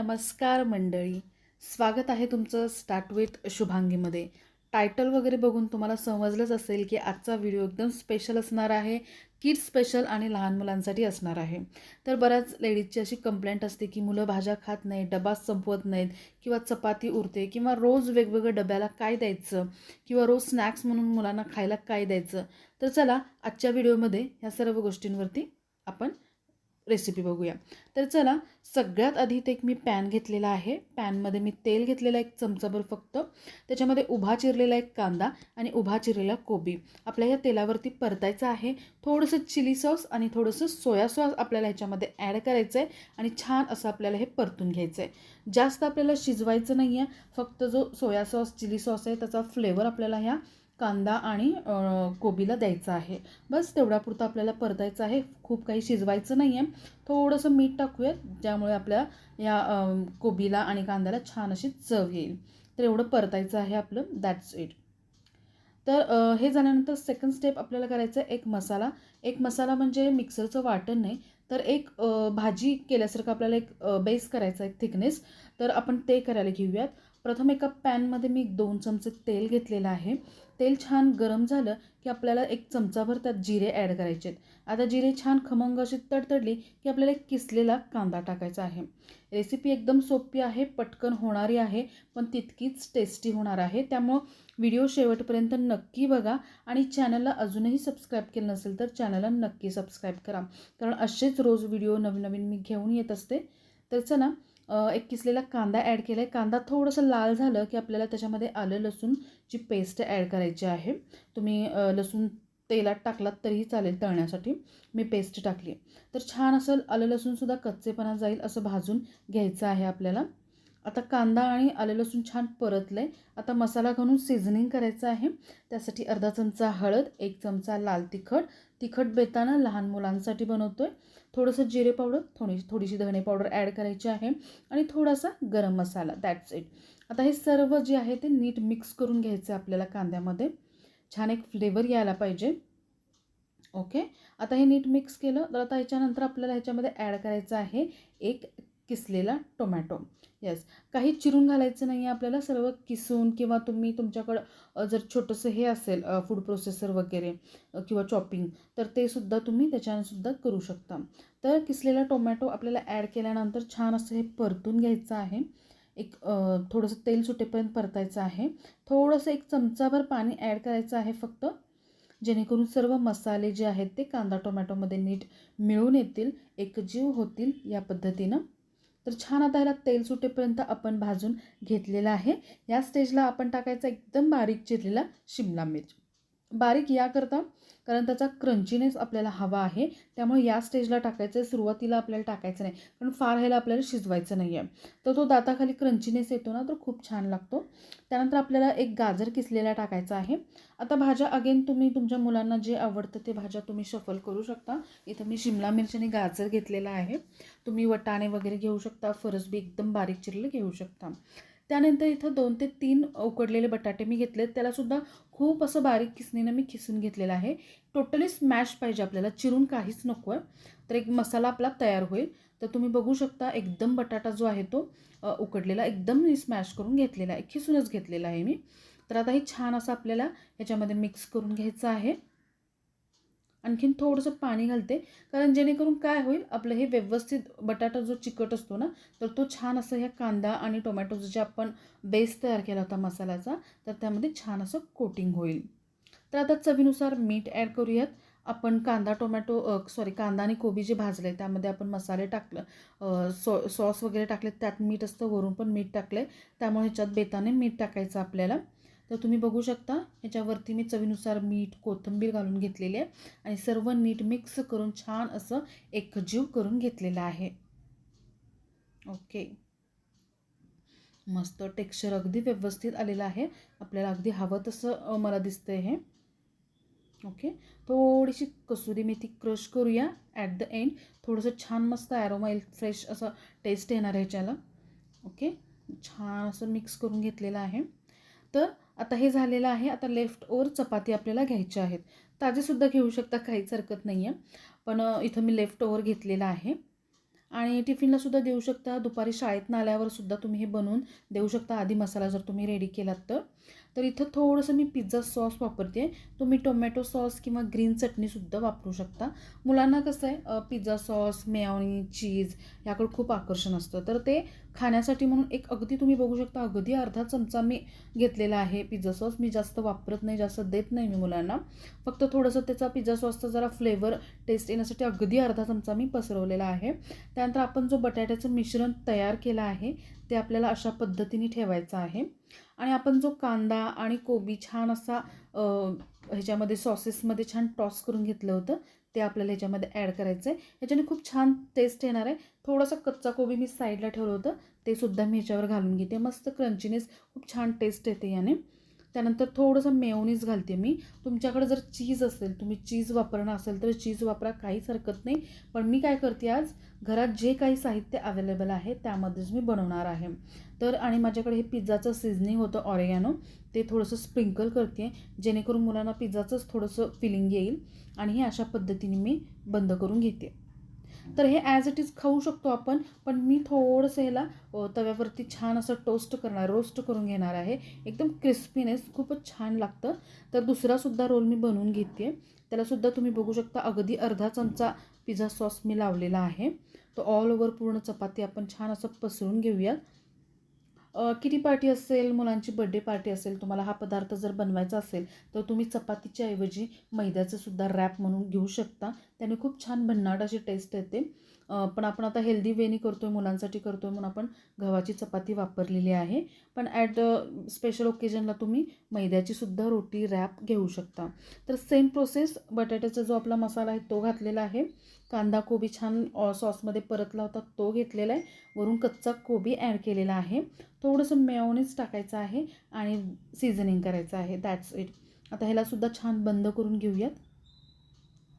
नमस्कार मंडळी. स्वागत आहे तुमचं स्टार्ट विथ शुभांगीमध्ये. टायटल वगैरे बघून तुम्हाला समजलंच असेल की आजचा व्हिडिओ एकदम स्पेशल असणार आहे किड्स स्पेशल आणि लहान मुलांसाठी असणार आहे. तर बऱ्याच लेडीजची अशी कंप्लेंट असते की मुलं भाज्या खात नाहीत डबा संपवत नाहीत किंवा चपाती उरते किंवा रोज वेगवेगळ्या डब्याला काय द्यायचं किंवा रोज स्नॅक्स म्हणून मुलांना खायला काय द्यायचं. तर चला आजच्या व्हिडिओमध्ये ह्या सर्व गोष्टींवरती आपण रेसिपी बघूया. तर चला सगळ्यात आधी ते एक मी पॅन घेतलेला आहे. पॅनमध्ये मी तेल घेतलेला एक चमचाभर फक्त. त्याच्यामध्ये उभा चिरलेला एक कांदा आणि उभा चिरलेला कोबी. आपल्या या तेलावरती परतायचं आहे. थोडंसं चिली सॉस आणि थोडंसं सोया सॉस आपल्याला ह्याच्यामध्ये ॲड करायचं आहे आणि छान असं आपल्याला हे परतून घ्यायचं आहे जास्त आपल्याला शिजवायचं नाही आहे फक्त जो सोया सॉस चिली सॉस आहे त्याचा फ्लेवर आपल्याला ह्या कांदा आणि कोबीला द्यायचा आहे. बस तेवढ्यापुरतं आपल्याला परतायचं आहे. खूप काही शिजवायचं नाही आहे थोडंसं मीठ टाकूयात ज्यामुळे आपल्या या कोबीला आणि कांद्याला छान अशी चव येईल. तर एवढं परतायचं आहे आपलं. दॅट्स इट तर हे झाल्यानंतर सेकंड स्टेप आपल्याला करायचं आहे एक मसाला. एक मसाला म्हणजे मिक्सरचं वाटण नाही. तर एक भाजी केल्यासारखं आपल्याला एक बेस करायचा एक थिकनेस तर आपण ते करायला घेऊयात. प्रथम एका पॅनमध्ये मी दोन चमचे तेल घेतलेलं आहे. तेल छान गरम झालं की आपल्याला एक चमचाभर त्यात जिरे ॲड करायचे आहेत. आता जिरे छान खमंग अशी तडतडली की आपल्याला एक किसलेला कांदा टाकायचा आहे. रेसिपी एकदम सोपी आहे पटकन होणारी आहे पण तितकीच टेस्टी होणार आहे. त्यामुळं व्हिडिओ शेवटपर्यंत नक्की बघा आणि चॅनलला अजूनही सबस्क्राईब केलं नसेल तर चॅनलला नक्की सबस्क्राईब करा. कारण असेच रोज व्हिडिओ नवीन नवीन मी घेऊन येत असते. तर चला एक किसलेला कांदा ॲड केला आहे कांदा थोडंसं लाल झालं की आपल्याला त्याच्यामध्ये आलं लसूणची पेस्ट ॲड करायची आहे. तुम्ही लसूण तेलात टाकलात तरीही चालेल तळण्यासाठी. मी पेस्ट टाकली तर छान असं आलं लसूणसुद्धा कच्चेपणा जाईल असं भाजून घ्यायचं आहे आपल्याला. आता कांदा आणि आलं लसूण छान परतलं आहे आता मसाला घालून सिझनिंग करायचं आहे. त्यासाठी अर्धा चमचा हळद एक चमचा लाल तिखट. तिखट बेताना लहान मुलांसाठी बनवतो आहे थोडंसं जिरे पावडर थोडी थोडीशी धणे पावडर ॲड करायची आहे आणि थोडासा गरम मसाला. दॅट्स इट आता हे सर्व जे आहे ते नीट मिक्स करून घ्यायचं आहे आपल्याला कांद्यामध्ये. छान एक फ्लेवर यायला पाहिजे. ओके आता हे नीट मिक्स केलं तर आता ह्याच्यानंतर आपल्याला ह्याच्यामध्ये ॲड करायचं आहे एक किसलेला टोमॅटो. येस काही चिरून घालायचं नाही आहे आपल्याला सर्व किसून किंवा तुम्ही तुमच्याकडं जर छोटंसं हे असेल फूड प्रोसेसर वगैरे किंवा चॉपिंग तर ते सुद्धा तुम्ही त्याच्यानंसुद्धा करू शकता. तर किसलेला टोमॅटो आपल्याला ॲड केल्यानंतर छान असं हे परतून घ्यायचं आहे. एक थोडंसं तेल सुटेपर्यंत परतायचं आहे. थोडंसं एक चमचाभर पाणी ॲड करायचं आहे फक्त जेणेकरून सर्व मसाले जे आहेत ते कांदा टोमॅटोमध्ये नीट मिळून येतील एकजीव होतील या पद्धतीनं. तर छान आता ह्याला तेल सुटेपर्यंत आपण भाजून घेतलेलं आहे. या स्टेजला आपण टाकायचा एकदम बारीक चिरलेला शिमला मिर्च. बारीक याकरता कारण त्याचा क्रंचीनेस आपल्याला हवा आहे. त्यामुळे या स्टेजला टाकायचं आहे सुरुवातीला आपल्याला टाकायचं नाही. कारण फार ह्याला आपल्याला शिजवायचं नाही आहे तर तो दाताखाली क्रंचीनेस येतो ना तर खूप छान लागतो. त्यानंतर आपल्याला एक गाजर किसलेला टाकायचा आहे. आता भाज्या अगेन तुम्ही तुमच्या मुलांना जे आवडतं ते भाज्या तुम्ही शफल करू शकता. इथं मी शिमला मिरची आणि गाजर घेतलेला आहे. तुम्ही वटाणे वगैरे घेऊ शकता. फरसबी एकदम बारीक चिरले घेऊ शकता. त्यानंतर इथं दोन ते तीन उकडलेले बटाटे मी घेतलेत. त्यालासुद्धा खूप असं बारीक किसणीनं मी खिसून घेतलेलं आहे. टोटली स्मॅश पाहिजे आपल्याला चिरून काहीच नको आहे तर एक मसाला आपला तयार होईल. तर तुम्ही बघू शकता एकदम बटाटा जो आहे तो उकडलेला एकदम मी स्मॅश करून घेतलेला आहे खिसूनच घेतलेला आहे मी. तर आता हे छान असं आपल्याला ह्याच्यामध्ये मिक्स करून घ्यायचं आहे. आणखीन थोडंसं पाणी घालते. कारण जेणेकरून काय होईल आपलं हे व्यवस्थित बटाटा जो चिकट असतो ना तर तो छान असं ह्या कांदा आणि टोमॅटोचं जे आपण बेस तयार केला होता मसाल्याचा तर त्यामध्ये छान असं कोटिंग होईल. तर आता चवीनुसार मीठ ॲड करूयात. आपण कांदा टोमॅटो सॉरी कांदा आणि कोबी जे भाजले त्यामध्ये आपण मसाले टाकलं. सॉ सॉस वगैरे टाकले त्यात मीठ असतं वरून पण मीठ टाकलं आहे त्यामुळे ह्याच्यात बेताने मीठ टाकायचं आपल्याला. तर तुम्ही बघू शकता ह्याच्यावरती मी चवीनुसार मीठ कोथिंबीर घालून घेतलेली आहे आणि सर्व नीट मिक्स करून छान असं एकजीव करून घेतलेलं आहे. ओके. मस्त टेक्स्चर अगदी व्यवस्थित आलेलं आहे. आपल्याला अगदी हवं तसं मला दिसतंय हे. ओके. थोडीशी कसुरी मेथी क्रश करूया. ॲट द एंड थोडंसं छान मस्त ॲरोमाईल फ्रेश असं टेस्ट येणार आहे ह्याच्याला ओके. छान असं मिक्स करून घेतलेलं आहे. तर आता हे झालेलं आहे. आता लेफ्ट ओवर चपाती आपल्याला घ्यायच्या आहेत. ताजेसुद्धा घेऊ शकता काहीच हरकत नाही आहे पण इथं मी लेफ्ट ओवर घेतलेला आहे. आणि टिफिनलासुद्धा देऊ शकता. दुपारी शाळेतनं आल्यावरसुद्धा तुम्ही हे बनवून देऊ शकता. आधी मसाला जर तुम्ही रेडी केलात तर. तर इथं थोडंसं मी पिझ्झा सॉस वापरते. तुम्ही टोमॅटो सॉस किंवा ग्रीन चटणीसुद्धा वापरू शकता. मुलांना कसं आहे पिझ्झा सॉस मेवणी चीज याकडे खूप आकर्षण असतं. तर ते खाण्यासाठी म्हणून एक अगदी तुम्ही बघू शकता अगदी अर्धा चमचा मी घेतलेला आहे पिझ्झा सॉस मी जास्त वापरत नाही जास्त देत नाही मी मुलांना. फक्त थोडंसं त्याचा पिझ्झा सॉसचा जरा फ्लेवर टेस्ट येण्यासाठी अगदी अर्धा चमचा मी पसरवलेला आहे. त्यानंतर आपण जो बटाट्याचं मिश्रण तयार केलं आहे ते आपल्याला अशा पद्धतीने ठेवायचं आहे. आणि आपण जो कांदा आणि कोबी छान असा ह्याच्यामध्ये सॉसेसमध्ये छान टॉस करून घेतलं होतं ते आपल्याला ह्याच्यामध्ये ॲड करायचं आहे ह्याच्याने खूप छान टेस्ट येणार आहे. थोडासा कच्चा कोबी मी साईडला ठेवलं होतं ते सुद्धा मी ह्याच्यावर घालून घेते. मस्त क्रंचीनेस खूप छान टेस्ट येते याने. त्यानंतर थोडंसं मेयोनीज घालते मी. तुमच्याकडे जर चीज असेल तुम्ही चीज वापरणं असेल तर चीज वापरा काहीच हरकत नाही. पण मी काय करते आज घरात जे काही साहित्य अवेलेबल आहे त्यामध्येच मी बनवणार आहे. तर आणि माझ्याकडे हे पिझ्झाचं सिझनिंग होतं ऑरेगॅनो ते थोडंसं स्प्रिंकल करते जेणेकरून मुलांना पिझ्झाचंच थोडंसं फिलिंग येईल. आणि हे अशा पद्धतीने मी बंद करून घेते. तर हे ॲज इट इज खाऊ शकतो आपण पण मी थोडंसं ह्याला तव्यावरती छान असं टोस्ट करणार रोस्ट करून घेणार आहे. एकदम क्रिस्पीनेस खूपच छान लागतं. तर दुसरासुद्धा रोल मी बनवून घेते. त्यालासुद्धा तुम्ही बघू शकता अगदी अर्धा चमचा पिझ्झा सॉस मी लावलेला आहे. तो ऑल ओव्हर पूर्ण चपाती आपण छान असं पसरून घेऊयात. किटी पार्टी असेल मुलांची बड्डे पार्टी असेल तुम्हाला हा पदार्थ जर बनवायचा असेल तर तुम्ही चपातीच्या ऐवजी मैद्याचं सुद्धा रॅप म्हणून घेऊ शकता. त्याने खूप छान भन्नाट अशी टेस्ट येते. पण आपण आता हेल्दी वेनी करतो आहे मुलांसाठी करतो आहे म्हणून आपण गव्हाची चपाती वापरलेली आहे. पण ॲट स्पेशल ओकेजनला तुम्ही मैद्याची सुद्धा रोटी रॅप घेऊ शकता. तर सेम प्रोसेस बटाट्याचा जो आपला मसाला आहे तो घातलेला आहे. कांदा कोबी छान सॉसमध्ये परतला होता तो घेतलेला आहे. वरून कच्चा कोबी ॲड केलेला आहे. थोडंसं मेयोनीज टाकायचं आहे आणि सीझनिंग करायचं आहे. दॅट्स इट आता ह्यालासुद्धा छान बंद करून घेऊयात.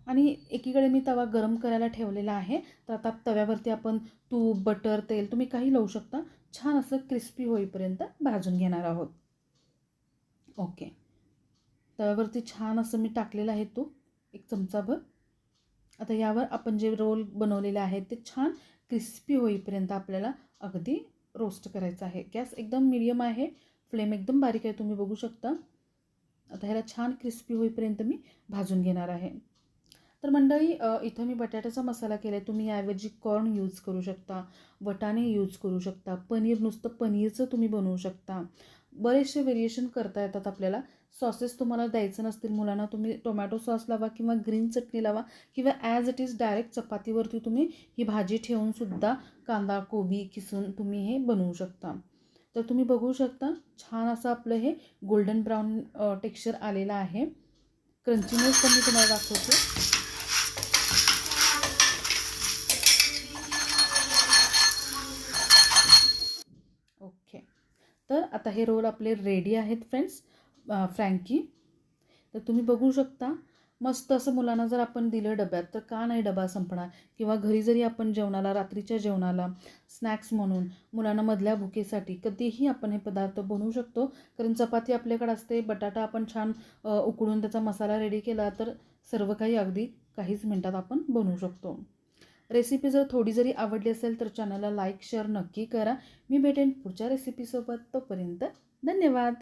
आणि एकीकडे मी तवा गरम करायला ठेवलेला आहे. तर आता तव्यावरती आपण तूप बटर तेल तुम्ही काही लावू शकता. छान असं क्रिस्पी होईपर्यंत भाजून घेणार आहोत. ओके. तव्यावरती छान असं मी टाकलेलं आहे तूप. एक चमचाभर. आता यावर आपण जे रोल बनवलेले आहेत ते छान क्रिस्पी होईपर्यंत आपल्याला अगदी रोस्ट करायचं आहे. गॅस एकदम मिडियम आहे. फ्लेम एकदम बारीक आहे तुम्ही बघू शकता. आता ह्याला छान क्रिस्पी होईपर्यंत मी भाजून घेणार आहे. तर मंडळी इथं मी बटाट्याचा मसाला केला आहे तुम्ही याऐवजी कॉर्न यूज करू शकता वटाणे यूज करू शकता पनीर नुसतं पनीरचं तुम्ही बनवू शकता. बरेचसे व्हेरिएशन करता येतात आपल्याला. सॉसेस तुम्हाला द्यायचं नसतील मुलांना तुम्ही टोमॅटो सॉस लावा किंवा ग्रीन चटणी लावा किंवा ॲज इट इज डायरेक्ट चपातीवरती तुम्ही ही भाजी ठेवूनसुद्धा कांदा कोबी किसून तुम्ही हे बनवू शकता. तर तुम्ही बघू शकता छान असं आपलं हे गोल्डन ब्राऊन टेक्स्चर आलेलं आहे. क्रंचीनेस पण मी तुम्हाला दाखवते ओके तर आता हे रोल आपले रेडी आहेत फ्रेंड्स फ्रँकी. तर तुम्ही बघू शकता मस्त असं मुलांना जर आपण दिलं डब्यात तर का नाही डबा संपणार? किंवा घरी जरी आपण जेवणाला रात्रीच्या जेवणाला स्नॅक्स म्हणून मुलांना मधल्या भुकेसाठी कधीही आपण हे पदार्थ बनवू शकतो. कारण चपाती आपल्याकडे असते बटाटा आपण छान उकडून त्याचा मसाला रेडी केला तर सर्व काही अगदी काहीच मिनटात आपण बनवू शकतो. रेसिपी जर थोडी जरी आवडली असेल तर चॅनलला लाईक शेअर नक्की करा. मी भेटेन पुढच्या रेसिपीसोबत. तोपर्यंत धन्यवाद.